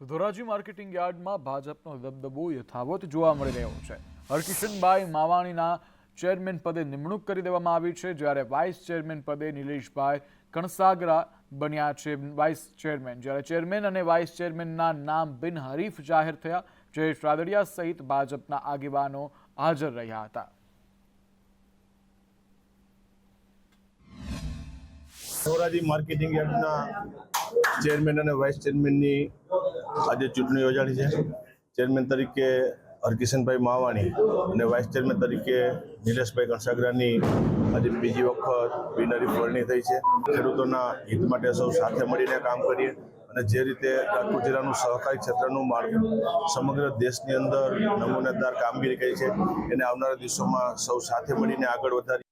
Dhoraji marketing યાર્ડમાં ભાજપનો દબદબો યથાવત જોવા મળી રહ્યો છે. હરકિશનભાઈ માવાણીના ચેરમેન પદે નિમણૂક કરી દેવામાં આવી છે, જ્યારે વાઇસ ચેરમેન પદે નિલેશભાઈ કણસાગરા બન્યા છે, વાઇસ ચેરમેન. જ્યારે ચેરમેન અને વાઇસ ચેરમેનના નામ બિનહરીફ જાહેર થયા, જયેશ રાદડિયા સહિત ભાજપના આગેવાનો હાજર રહ્યા હતા. ધોરાજી માર્કેટિંગ યાર્ડના ચેરમેન અને વાઇસ ચેરમેનની આજે ચૂંટણી યોજાણી છે. ચેરમેન તરીકે હરકિશનભાઈ માવાણી અને વાઇસ ચેરમેન તરીકે નિલેશભાઈ કંસાગરાની આજે બીજી વખત બિનરી વરણી થઈ છે. ખેડૂતોના હિત માટે સૌ સાથે મળીને કામ કરીએ અને જે રીતે રાજકોટ જિલ્લાનું સહકારી ક્ષેત્રનું માળખું સમગ્ર દેશની અંદર નમૂનેદાર કામગીરી કરી છે. એને આવનારા દિવસોમાં સૌ સાથે મળીને આગળ વધારી